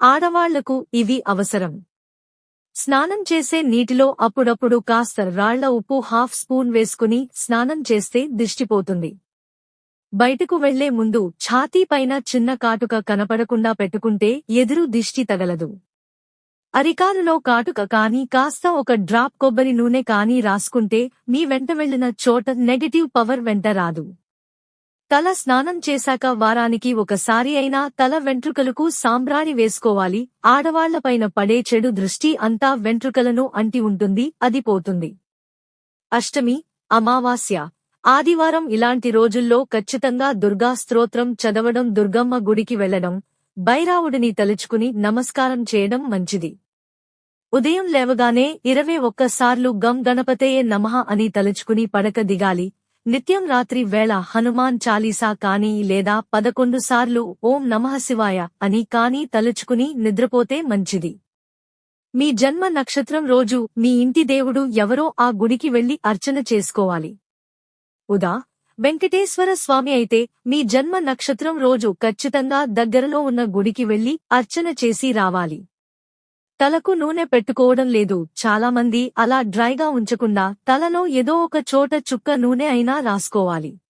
ఆడవాళ్ళకు ఇవి అవసరం. స్నానం చేసే నీటిలో అప్పుడప్పుడు కాస్త రాళ్ళ ఉప్పు హాఫ్ స్పూన్ వేసుకుని స్నానం చేస్తే దిష్టిపోతుంది. బయటకు వెళ్ళే ముందు ఛాతీ పైన చిన్న కాటుక కనపడకుండా పెట్టుకుంటే ఎదురు దిష్టి తగలదు. అరికారులో కాటుక కాని కాస్త ఒక డ్రాప్ కొబ్బరి నూనె కాని రాసుకుంటే మీ వెంట వెళ్ళిన చోట నెగటివ్ పవర్ వెంట రాదు. తల స్నానం చేశాక వారానికి ఒకసారి అయినా తల వెంట్రుకలకు సాంబ్రాణి వేసుకోవాలి. ఆడవాళ్ళపైన పడే చెడు దృష్టి అంతా వెంట్రుకలను అంటి ఉంటుంది అది పోతుంది. అష్టమి అమావాస్య. ఆదివారం ఇలాంటి రోజుల్లో ఖచ్చితంగా దుర్గా స్తోత్రం చదవడం దుర్గమ్మ గుడికి వెళ్ళడం బైరావుడిని తలుచుకుని నమస్కారం చేయడం మంచిది. ఉదయం లేవగానే ఇరవై ఒక్కసార్లు గం గణపతయే నమః అని తలుచుకుని పడక దిగాలి. నిత్యం రాత్రి వేళ హనుమాన్ చాలీసా కానీ లేదా పదకొండు సార్లు ఓం నమః శివాయ అని కానీ తలుచుకుని నిద్రపోతే మంచిది. మీ జన్మ నక్షత్రం రోజు మీ ఇంటి దేవుడు ఎవరో ఆ గుడికి వెళ్ళి అర్చన చేసుకోవాలి. ఉదా వెంకటేశ్వర స్వామి అయితే మీ జన్మ నక్షత్రం రోజు ఖచ్చితంగా దగ్గరలో ఉన్న గుడికి వెళ్ళి అర్చన చేసి రావాలి. తలకు నూనె పెట్టుకోవడం లేదు. చాలామంది అలా డ్రైగా ఉంచకుండా తలలో ఏదో ఒక చోట చుక్క నూనె అయినా రాసుకోవాలి.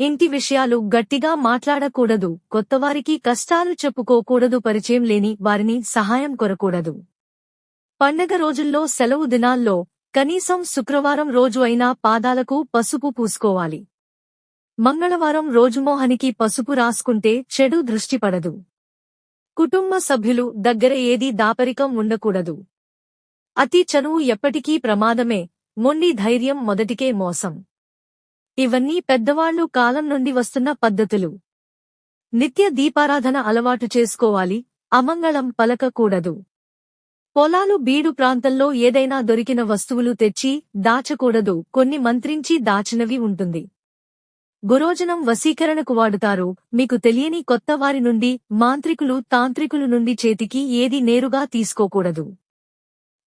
ఇంటి విషయాలు గట్టిగా మాట్లాడకూడదు. కొత్తవారికి కష్టాలు చెప్పుకోకూడదు. పరిచయం లేని వారిని సహాయం కొరకూడదు. పండగ రోజుల్లో సెలవు దినాల్లో కనీసం శుక్రవారం రోజు అయినా పాదాలకు పసుపు పూసుకోవాలి. మంగళవారం రోజుమోహనికి పసుపు రాసుకుంటే చెడు దృష్టిపడదు కుటుంబ సభ్యులు దగ్గర ఏదీ దాపరికం ఉండకూడదు. అతి చనువు ఎప్పటికీ ప్రమాదమే మొండి ధైర్యం మొదటికే మోసం. ఇవన్నీ పెద్దవాళ్ళు కాలం నుండి వస్తున్న పద్ధతులు. నిత్య దీపారాధన అలవాటు చేసుకోవాలి అమంగళం పలకకూడదు. పొలాలు బీడు ప్రాంతంలో ఏదైనా దొరికిన వస్తువులు తెచ్చి దాచకూడదు కొన్ని మంత్రించి దాచినవి ఉంటుంది. గురోజనం వశీకరణకు వాడుతారు. మీకు తెలియని కొత్త వారి నుండి మాంత్రికులు తాంత్రికులు నుండి చేతికి ఏది నేరుగా తీసుకోకూడదు.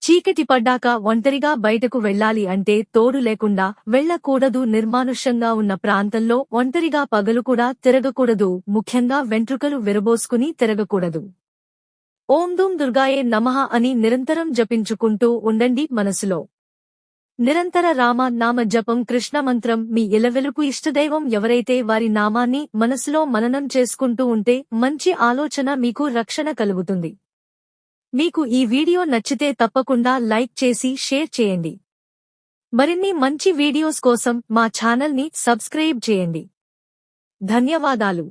చీకటి పడ్డాక ఒంటరిగా బయటకు వెళ్ళాలి అంటే తోడు లేకుండా వెళ్ళకూడదు. నిర్మానుష్యంగా ఉన్న ప్రాంతంలో ఒంటరిగా పగలు కూడా తిరగకూడదు. ముఖ్యంగా వెంట్రుకలు విరబోసుకుని తిరగకూడదు. ఓం దూం దుర్గాయే నమః అని నిరంతరం జపించుకుంటూ ఉండండి మనసులో. నిరంతర రామ నామ జపం కృష్ణ మంత్రం మీ ఇలవెలుపు ఇష్టదైవం ఎవరైతే వారి నామాన్ని మనసులో మననం చేసుకుంటూ ఉంటే మంచి ఆలోచన మీకు రక్షణ కలుగుతుంది. మీకు ఈ వీడియో నచ్చితే తప్పకుండా లైక్ చేసి షేర్ చేయండి. మరిన్ని మంచి వీడియోస్ కోసం మా ఛానల్ని సబ్స్క్రైబ్ చేయండి. ధన్యవాదాలు.